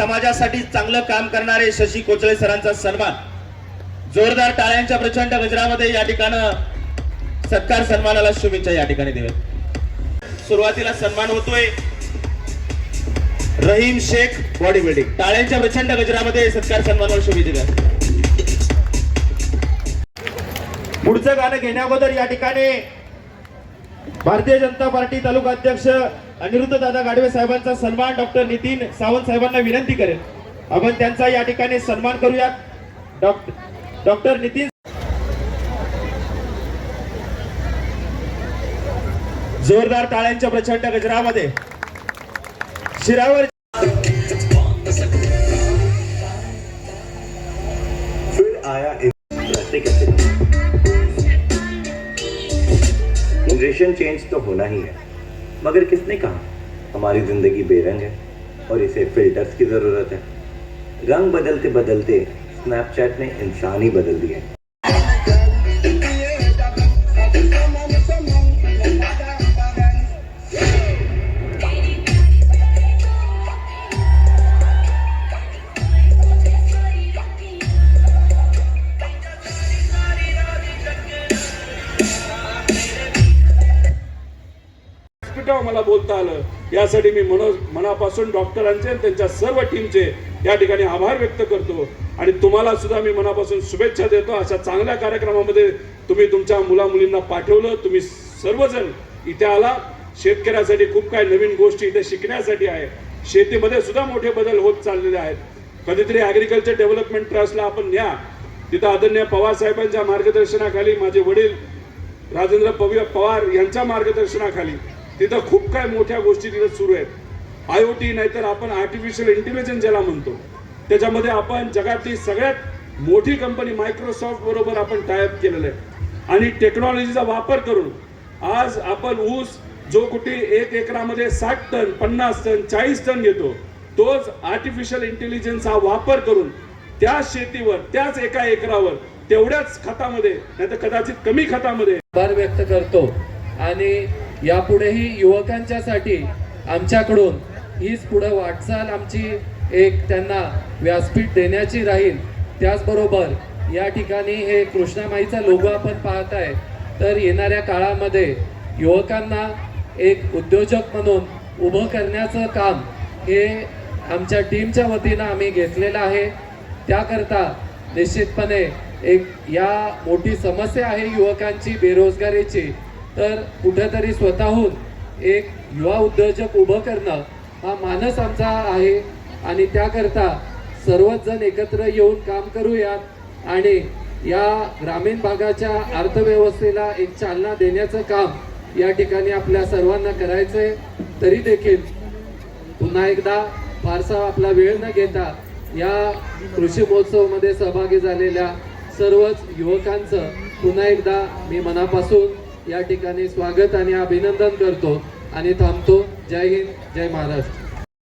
समाजासाठी चांगलं काम करणारे शशी कोचळे सरांचा सन्मान. जोरदार टाळ्यांच्या प्रचंड गजरामध्ये या ठिकाणं सत्कार सन्मानाला शुभेच्छा या ठिकाणी देऊयात. सुरुवातीला सन्मान होतोय. रहीम शेख बॉडी बिल्डिंग टाळ्यांच्या प्रचंड गजरामध्ये सत्कार सन्मानाला शुभेच्छा पुढचं गाणं घेण्याबद्दल या ठिकाणी भारतीय जनता पार्टी तालुका अध्यक्ष अनिरुद्ध दादा गाडवे साहेबांचा सन्मान डॉक्टर नितीन सावंत साहेबांना विनंती करेल आपण त्यांचा या ठिकाणी सन्मान करूयात. डॉक्टर डॉक्टर नितीन जोरदार टाळ्यांच्या प्रचंड गजरामध्ये. शिरावर फिर आया जनरेशन चेंज तो होना ही है। मगर किसने कहा? हमारी ज़िंदगी बेरंग है और इसे फिल्टर्स की ज़रूरत है। रंग बदलते बदलते स्नैपचैट ने इंसान ही बदल दिया है। व्यासपीठावर मला बोलता आलं? यासाठी मी मनो मनापासून डॉक्टरांचे आणि त्यांच्या सर्व टीमचे या ठिकाणी आभार व्यक्त करतो. आणि तुम्हाला सुद्धा मी मनापासून शुभेच्छा देतो. अशा चांगल्या कार्यक्रमामध्ये तुम्ही तुमच्या मुला मुलींना पाठवलं. तुम्ही सर्वजण इथे आला. शेतकऱ्यासाठी खूप काही नवीन गोष्टी इथे शिकण्यासाठी आहे. शेतीमध्ये सुद्धा मोठे बदल होत चाललेले आहेत. कधीतरी ॲग्रिकल्चर डेव्हलपमेंट ट्रस्टला आपण न्या. तिथं आदरणीय पवार साहेबांच्या मार्गदर्शनाखाली माझे वडील राजेंद्र पवी पवार यांच्या मार्गदर्शनाखाली तिथं खूप काय मोठ्या गोष्टी तिथं सुरू आहेत. आय ओ टी नाहीतर आपण आर्टिफिशियल इंटेलिजन्स ज्याला म्हणतो त्याच्यामध्ये आपण जगातली सगळ्यात मोठी कंपनी मायक्रोसॉफ्ट बरोबर आपण टायअप केलेलं आहे. आणि टेक्नॉलॉजीचा वापर करून आज आपण ऊस जो कुठे एक एकरामध्ये साठ टन पन्नास टन चाळीस टन घेतो तोच आर्टिफिशियल इंटेलिजन्सचा वापर करून त्याच शेतीवर त्याच एका एकरावर तेवढ्याच खतामध्ये नाही तर कदाचित कमी खतामध्ये. आभार व्यक्त करतो. आणि यापुढेही युवकांच्यासाठी आमच्याकडून हीच पुढे वाटचाल आमची एक त्यांना व्यासपीठ देण्याची राहील. त्याचबरोबर या ठिकाणी हे कृष्णामाईचा लोगो आपण पाहत आहे तर येणाऱ्या काळामध्ये युवकांना एक उद्योजक म्हणून उभं करण्याचं काम हे आमच्या टीमच्या वतीनं आम्ही घेतलेलं आहे. त्याकरता निश्चितपणे एक या मोठी समस्या आहे युवकांची बेरोजगारीची. तर कुठेतरी स्वतःहून एक युवा उद्योजक उभं करणं हा मानस आमचा आहे. आणि त्याकरता सर्वच जण एकत्र येऊन काम करूयात आणि या ग्रामीण भागाच्या अर्थव्यवस्थेला एक चालना देण्याचं काम या ठिकाणी आपल्या सर्वांना करायचंय. तरी देखील पुन्हा एकदा फारसा आपला वेळ न घेता या कृषी महोत्सवामध्ये सहभागी झालेल्या सर्वच युवकांचं पुन्हा एकदा मी मनापासून या ठिकाणी स्वागत आणि अभिनंदन करतो आणि थांबतो. जय हिंद जय महाराष्ट्र.